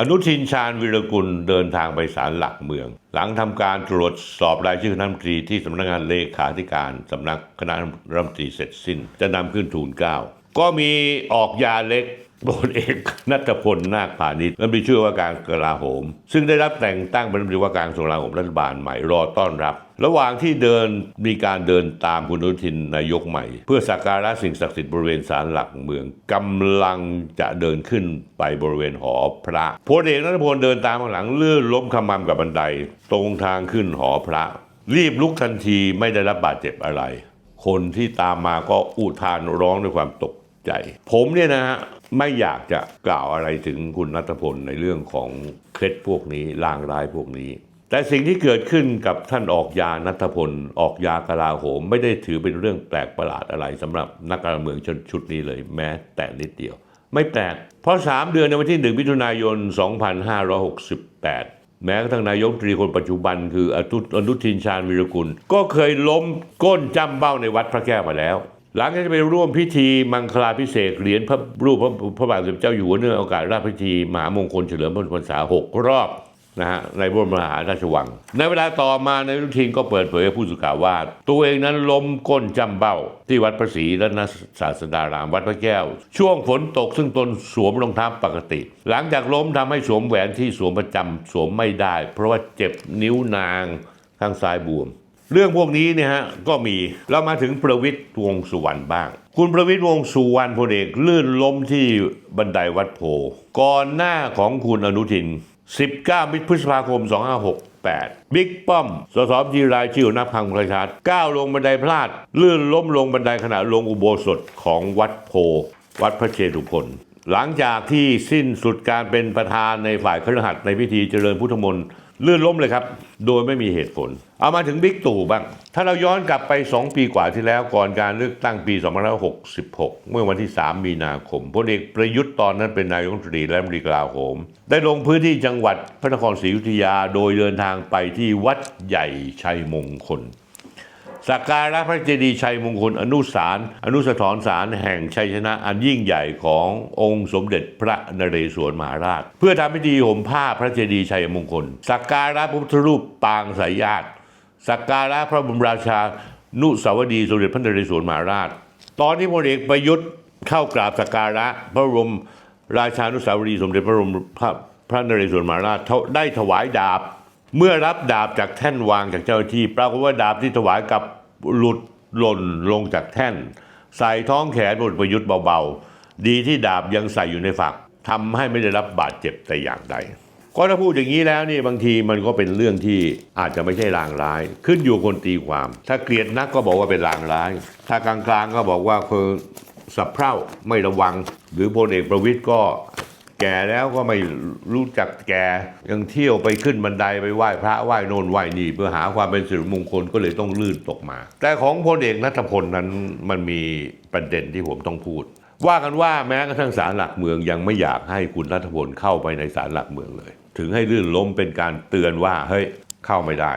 อนุทินชาญวิรกุลเดินทางไปศาลหลักเมือง หลังทำการตรวจสอบรายชื่อคณะรัฐมนตรีที่สำนักงานเลขาธิการสำนักคณะรัฐมนตรีเสร็จสิ้น จะนำขึ้นทูลเกล้าก็มีออกยาเล็ก พลเอกนัทพลนาคพาณิชย์รัฐมนตรีช่วยว่าการกลาโหม ซึ่งได้รับแต่งตั้งเป็นรัฐมนตรีว่าการกระทรวงกลาโหมรัฐบาลใหม่รอต้อนรับ ระหว่างที่เดินมีการเดินตามคุณอนุทินนายกใหม่ เพื่อสักการะสิ่งศักดิ์สิทธิ์บริเวณศาลหลักเมืองกำลังจะเดินขึ้นไปบริเวณหอพระพลเอกนัทพลเดินตามข้างหลังลื่นล้มขมำกับบันได ตรงทางขึ้นหอพระ รีบลุกทันทีไม่ได้รับบาดเจ็บอะไร คนที่ตามมาก็อุทานร้องด้วยความตก ใจ ผมเนี่ยนะฮะไม่อยากจะกล่าวอะไรถึงคุณนัทพลในเรื่องของเคล็ดพวกนี้ลางร้ายพวกนี้ แต่สิ่งที่เกิดขึ้นกับท่านออกยานัทพล ออกยากลาโหม ไม่ได้ถือเป็นเรื่องแปลกประหลาดอะไรสำหรับนักการเมืองชนชุดนี้เลยแม้แต่นิดเดียว ไม่แปลก เพราะ 3 เดือนในวันที่ 1มิถุนายน 2568แม้กระทั่งนายกตรีคนปัจจุบันคืออนุอนุทินชาญวิรกุล ก็เคยล้มก้นจำเบ้าในวัดพระแก้วมาแล้ว หลังจากจะไปร่วมพิธีมังคลาพิเศษเหรียญพระรูปพระพระบาทสมเด็จเจ้าอยู่หัวเนื่องโอกาสราชพิธีมหามงคลเฉลิมพระชนมพรรษาหกรอบนะฮะในพระบรมมหาราชวัง ในเวลาต่อมาในายอนุทินก็เปิดเผยกับผู้สื่อข่าวว่า ตัวเองนั้นล้มก้นจำเบ้า ที่วัดพระศรีรัตนศาสดารามวัดพระแก้ว ช่วงฝนตกซึ่งตนสวมรองเท้าปกติ หลังจากล้มทำให้สวมแหวนที่สวมประจำสวมไม่ได้ เพราะว่าเจ็บนิ้วนางข้างซ้ายบวม เรื่องพวกนี้เนี่ยฮะก็มีเรามาถึงประวิตยวงสุวรรณบ้าง คุณประวิตยวงสุวรรณพลเอกลื่นล้มที่บันไดวัดโพก่อนหน้าของคุณอนุทิน 19 มิถุพฤษภาคม2568 บิ๊กป้อม สสบัญชีรายชื่อนับพังประชาชก้าวลงบันไดพลาด ลื่นล้มลงบันไดขณะลงอุโบสถของวัดโพ วัดพระเชตุพน หลังจากที่สิ้นสุดการเป็นประธานในฝ่ายครหัสถ์ในพิธีเจริญพุทธมนต์ลื่นล้มเลยครับ โดยไม่มีเหตุผล เอามาถึงบิ๊กตู่บ้าง ถ้าเราย้อนกลับไป 2 ปีกว่าที่แล้วก่อนการเลือกตั้งปี 2566 เมื่อวันที่ 3 มีนาคมพลเอกประยุทธ์ตอนนั้นเป็นนายกรัฐมนตรีและมนตรีกลาโหม ได้ลงพื้นที่จังหวัดพระนครศรีอยุธยาโดยเดินทางไปที่วัดใหญ่ชัยมงคล สักการะพระเจดีย์ชัยมงคลอนุสารอนุสถรสารแห่งชัยชนะอันยิ่งใหญ่ขององค์สมเด็จพระนเรศวรมหาราช เพื่อทำพิธีห่มผ้าพระเจดีย์ชัยมงคล สักการะพระพุทธรูปปางสายญาติสักการะพระบรมราชานุสาวรีสมเด็จพระนเรศวรมหาราช ตอนที่พลเอกประยุทธ์เข้ากราบสักการะพระบรมราชานุสาวรีสมเด็จพระบรมพระพระนเรศวรมหาราชได้ถวายดาบ เมื่อรับดาบจากแท่นวางจากเจ้าหน้าที่ปรากฏว่าดาบที่ถวายกับ หลุดหล่นลงจากแท่น ใส่ท้องแขนพลเอกประยุทธ์เบาๆ ดีที่ดาบยังใส่อยู่ในฝักทำให้ไม่ได้รับบาดเจ็บแต่อย่างใดก็ถ้าพูดอย่างนี้แล้วนี่บางทีมันก็เป็นเรื่องที่อาจจะไม่ใช่ลางร้าย ขึ้นอยู่คนตีความ ถ้าเกลียดนักก็บอกว่าเป็นลางร้าย ถ้ากลางๆก็บอกว่าคือสับเพร่าไม่ระวัง หรือพลเอกประวิตยก็ แก่แล้วก็ไม่รู้จักแก่ยังเที่ยวไปขึ้นบันไดไปไหว้พระไหว้โนนไหว้นี่เพื่อหาความเป็นสิริมงคลก็เลยต้องลื่นตกมา แต่ของพลเอกนัทพลนั้นมันมีประเด็นที่ผมต้องพูด ว่ากันว่าแม้กระทั่งศาลหลักเมืองยังไม่อยากให้คุณนัทพลเข้าไปในศาลหลักเมืองเลย ถึงให้ลื่นล้มเป็นการเตือนว่าเฮ้ยเข้าไม่ได้